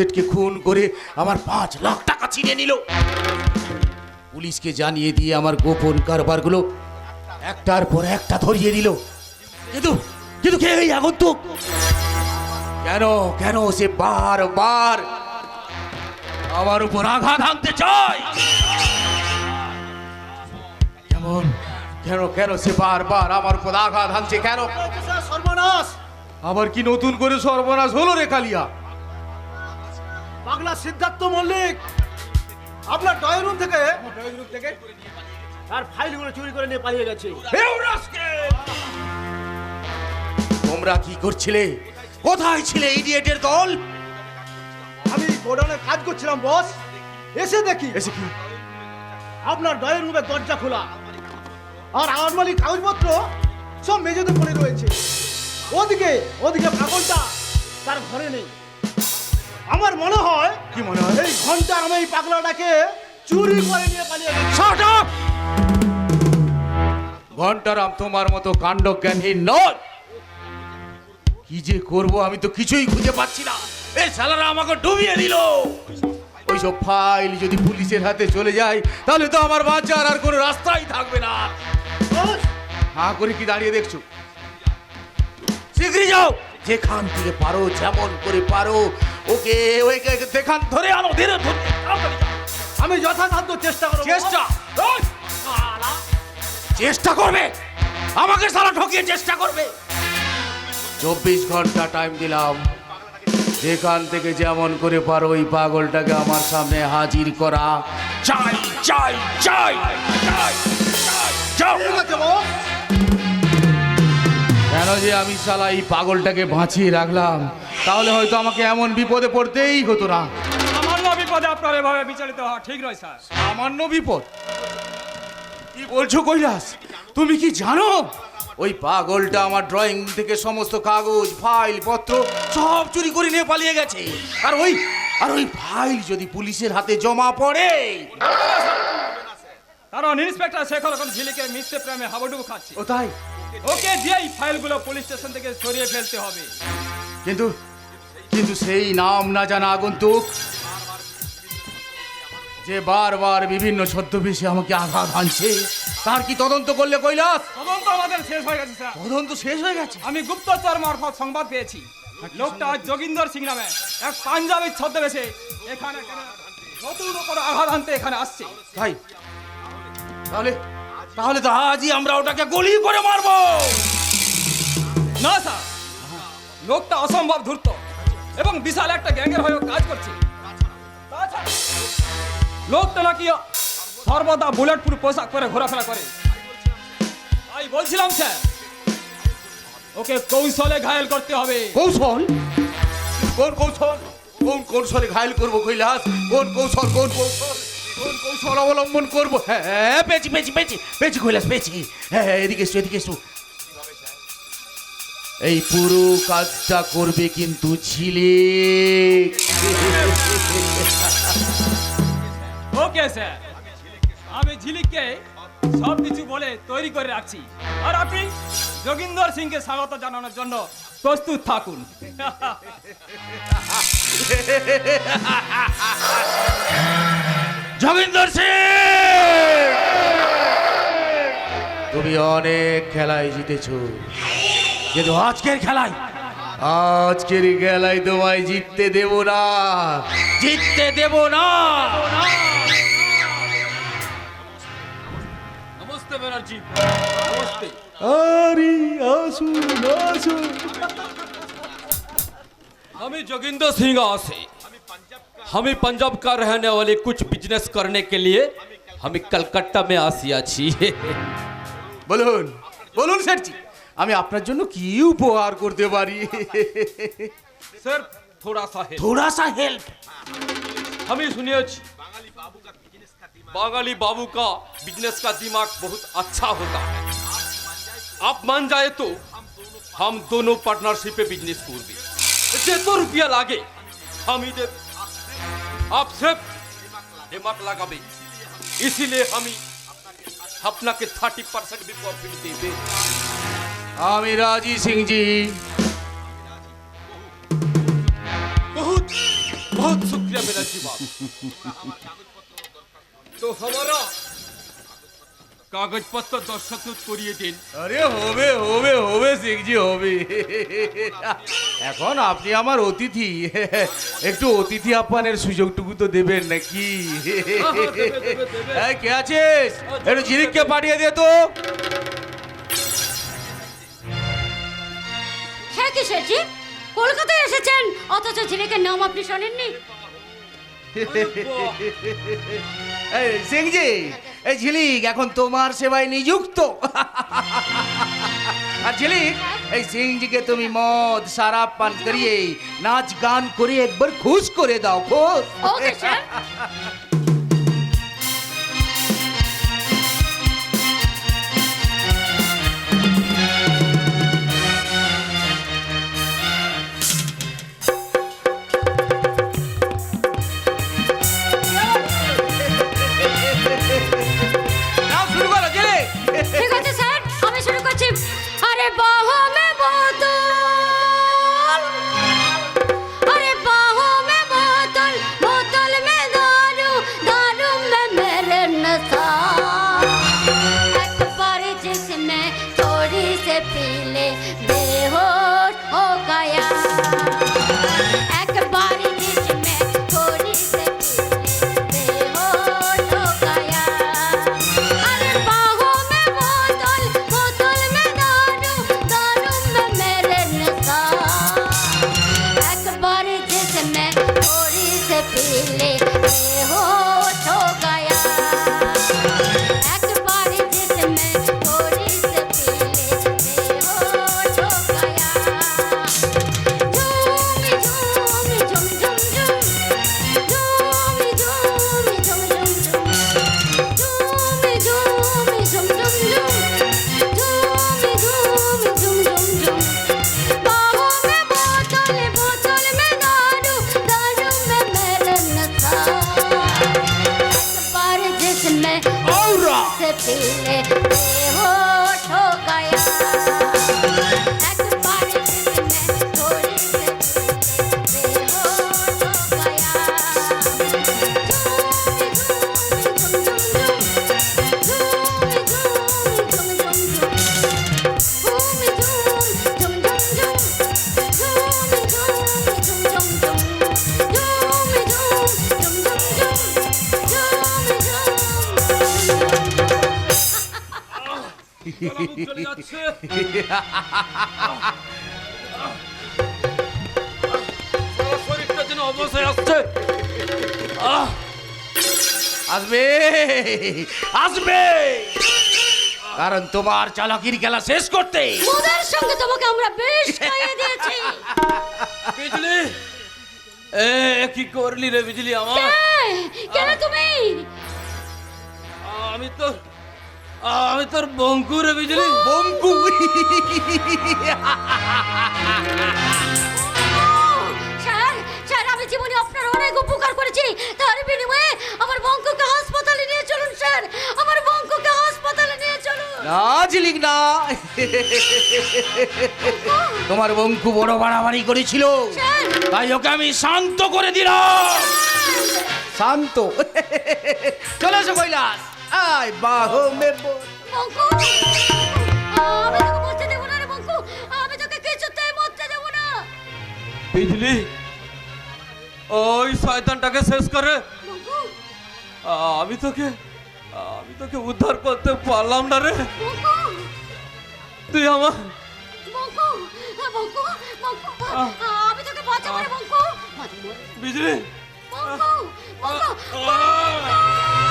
সেটকে খুন করে আমার পাঁচ লাখ টাকা ছিনিয়ে নিল। পুলিশকে জানিয়ে দিয়ে আমার গোপন কারবারগুলো একটার পর একটা ধরিয়ে দিল। কিন্তু কিন্তু কে এই আগন্তুক? কেন কেন সে বারবার আমার উপর আঘাত আনতে চায়? কেমন কেন কেন সে বারবার আমার উপর আঘাত আনছে কেন? সর্বনাশ! আবার কি নতুন করে সর্বনাশ হলো রে কালিয়া? পাগলা সিদ্ধার্থ মল্লিক আপনার ড্রয়িং রুম থেকে তার ফাইলগুলো চুরি করে নিয়ে পালিয়ে গেছে। তোমরা কি করছিলে? কোথায় ছিলে ইডিয়েটের দল? আমি গোডাউনে কাজ করছিলাম বস। এসে দেখি এসে কি? আপনার ড্রয়িং রুমের দরজা খোলা। আর আনমালি কাগজপত্র সব মেঝেতে পড়ে রয়েছে। ওদিকে ওদিকে পাগলটা তার ঘরে নেই। আমার মনে হয় কি মনে হয়? এই ঘণ্টা আমি এই পাগলাটাকে চুরি করে নিয়ে পালিয়ে গেছে। Shut up! ঘন্টারাম তোমার মতো কাণ্ডজ্ঞানহীন নয়। কি যে করব আমি তো কিছুই খুঁজে পাচ্ছি না। এই শালারা আমাকে ডুবিয়ে দিল। ওইসব ফাইল যদি পুলিশের হাতে চলে যায় তাহলে তো আমার বাঁচার আর কোনো রাস্তাই থাকবে না। হাঁ করে কি দাঁড়িয়ে দেখছ? শীঘ্রই যাও। যেখান থেকে পারো যেমন করে পারো ওকে ওকে দেখান ধরে আনো ধীরে ধরে আমি যথাসাধ্য চেষ্টা করব চেষ্টা। চেষ্টা করবে। আমাকে সারা ঠকিয়ে চেষ্টা করবে। চব্বিশ ঘণ্টা টাইম দিলাম। যেখান থেকে যেমন করে পারো ওই পাগলটাকে আমার সামনে হাজির করা। চাই চাই চাই চাই চাই, কেন যে আমি শালা এই পাগলটাকে বাঁচিয়ে রাখলাম? তাহলে হয়তো আমাকে এমন বিপদে পড়তেই হতো না। সামান্য বিপদে আপনার এভাবে বিচালিত হওয়া ঠিক নয় স্যার। সামান্য বিপদ? কি বলছো কৈলাস? তুমি কি জানো? ওই পাগলটা আমার ড্রয়িং থেকে সমস্ত কাগজ ফাইল পত্র সব চুরি করে নিয়ে পালিয়ে গেছে। আর ওই আর ওই ফাইল যদি পুলিশের হাতে জমা পড়ে? কারণ ইন্সপেক্টর শেখর এখন ঝিলিকে মিথ্যে প্রেমে হাবুডুবু খাচ্ছে। ও তাই? ওকে দিয়েই ফাইলগুলো পুলিশ স্টেশন থেকে সরিয়ে ফেলতে হবে। কিন্তু কিন্তু সেই নাম না জানা আগন্তুক যে বারবার বিভিন্ন ছদ্মবেশে আমাকে আঘাত আনছে তার কি তদন্ত করলে কৈলাস? তদন্ত আমাদের শেষ হয়ে গেছে স্যার। তদন্ত শেষ হয়ে গেছে? আমি গুপ্তচর মারফত সংবাদ পেয়েছি। লোকটা যোগিন্দর সিং নামে এক পাঞ্জাবি ছদ্মবেশে এখানে এখানে নতুন করে আঘাত আনতে এখানে আসছে। তাই? তাহলে তাহলে তো আজই আমরা ওটাকে গুলি করে মারবো। না স্যার। লোকটা অসম্ভব ধূর্ত এবং বিশাল একটা গ্যাংয়ের হয়ে কাজ করছে। লোকটা নাকি সর্বদা বুলেট প্রুফ পোশাক পরে ঘোরাফেরা করে। তাই বলছিলাম স্যার ওকে কৌশলে ঘায়েল করতে হবে। কৌশল? কোন কৌশল? কোন কৌশলে ঘায়ল করব কৈলাস? কোন কৌশল? কোন কৌশল? কোন কৌশল অবলম্বন করব। হ্যাঁ হ্যাঁ পেয়েছি পেয়েছি পেয়েছি পেয়েছি কৈলাস পেয়েছি। হ্যাঁ হ্যাঁ এদিকে এসো এদিকে এসো। এই পুরো কাজটা করবে কিন্তু ছিলে ওকে স্যার আমি ঝিলিককে সব কিছু বলে তৈরি করে রাখছি। আর আপনি যোগিন্দর সিংকে স্বাগত জানানোর জন্য প্রস্তুত থাকুন। যোগিন্দর সিং! তুমি অনেক খেলায় জিতেছ। কিন্তু আজকের খেলায় আজকের খেলায় তোমায় জিততে দেব না। জিততে দেব না। আমি যোগিন্দর সিং আছি। हमें पंजाब का रहने वाले कुछ बिजनेस करने के लिए हमें कलकत्ता में आसिया चाहिए বলুন বলুন স্যারজি আমি আপনার জন্য কি উপহার করতে পারি सर थोड़ा सा है থোড়া সা হেল্প हमें सुनिए बांगाली बाबू का बिजनेस का दिमाग बहुत अच्छा होता है आप मान जाए तो हम दोनों पार्टनरशिप पे बिजनेस कर दी तो रुपया लागे हम ही दे आप सिर्फ़ दिमाग लगा भी इसीलिए हम अपना के थर्टी परसेंट भी प्रॉफिट देते हमें राज़ी सिंह जी। बहुत बहुत शुक्रिया मेरा जी तो हमारा কাগজ পত্র দর্শক করিয়ে দিন। আরে হবে হবে হবে সিংজি হবে। এখন আপনি আমার অতিথি। একটু অতিথি আপ্যায়নের সুযোগটুকু তো দেবেন নাকি? কে আছিস? একটু ঝিলিককে পাঠিয়ে দে তো। হ্যাঁ কিশোরজি কলকাতায় এসেছেন? অথচ ঝিলিকের নাম আপনি শোনেননি। এই, সিংজি এই ঝিলিক, এখন তোমার সেবায় নিযুক্ত। আর ঝিলিক, এই সিংজিকে তুমি মদ সারা পান করিয়ে, নাচ গান করে একবার খুশ করে দাও খুশ ખીલે હો છો पी চলে যাচ্ছে। শরীরটা যেন অবশ্যই আসছে। আসবে। আসবে। কারণ তোমার চালাকির খেলা শেষ করতে। সঙ্গে তোমাকে আমরা বেশ খাইয়ে দিয়েছি। বিজলি এ কি করলি রে বিজলি আমার? এই, কেন তুমি? আমি তো আমি তোর বঙ্কু রে বিজলি বঙ্কু। স্যার স্যার আমি জীবনে আপনার অনেক উপকার করেছি। তার বিনিময়ে আমার বঙ্কুকে হাসপাতালে নিয়ে চলুন স্যার। আমার বঙ্কুকে হাসপাতালে নিয়ে চলুন। না ঝিলিক না। তোমার বঙ্কু বড় বাড়াবাড়ি করেছিল। স্যার। তাই ওকে আমি শান্ত করে দিলাম। শান্ত। চলে এসো কৈলাস। আয় বাহো মে বঙ্কু আমি তোকে মরতে দেবো না রে বঙ্কু আমি তোকে কিছুতেই মরতে দেবো না। বিজলি ওই শয়তানটাকে শেষ করে। বঙ্কু আমি তোকে আমি তোকে উদ্ধার করতে পারলাম না রে। বঙ্কু তুই আমার বঙ্কু বঙ্কু বঙ্কু আমি তোকে বাঁচাবো রে বঙ্কু বিজলি বঙ্কু বঙ্কু আহ!